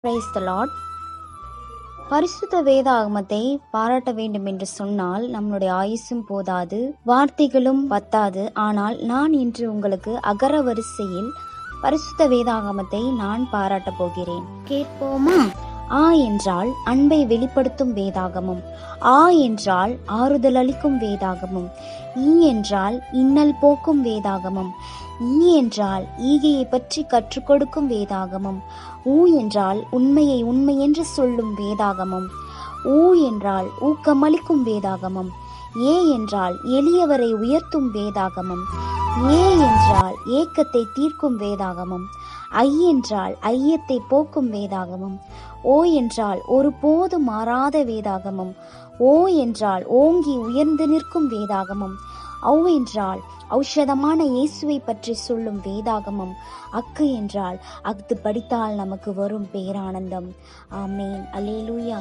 Price பரிசுத்த வேதாகமத்தை பாராட்ட வேண்டும் என்று சொன்னால் நம்மளுடைய ஆயுசும் போதாது வார்த்தைகளும் பத்தாது. ஆனால் நான் இன்று உங்களுக்கு அகர வரிசையில் பரிசுத்த வேதாகமத்தை நான் பாராட்டப் போகிறேன். கேட்போமா? ஆ என்றால் அன்பை வெளிப்படுத்தும் வேதாகமும். ஆ என்றால் ஆறுதல் அளிக்கும் வேதாகமும். ஈ என்றால் இன்னல் போக்கும் வேதாகமும். ஈ என்றால் ஈகையை பற்றி கற்றுக் கொடுக்கும் வேதாகமம். ஊ என்றால் உண்மையை உண்மையென்று சொல்லும் வேதாகமம். ஊ என்றால் ஊக்கமளிக்கும் வேதாகமம். ஏ என்றால் எளியவரை உயர்த்தும் வேதாகமம். ஏ என்றால் ஏக்கத்தை தீர்க்கும் வேதாகமம். ஐ என்றால் ஐயத்தை போக்கும் வேதாகமம். ஓ என்றால் ஒருபோது மாறாத வேதாகமம். ஓ என்றால் ஓங்கி உயர்ந்து நிற்கும் வேதாகமம். ஔ என்றால் ஔஷதமான இயேசுவை பற்றி சொல்லும் வேதாகமம் அக்கு என்றால் அஃது படித்தால் நமக்கு வரும் பேரானந்தம். ஆமேன். அலேலூயா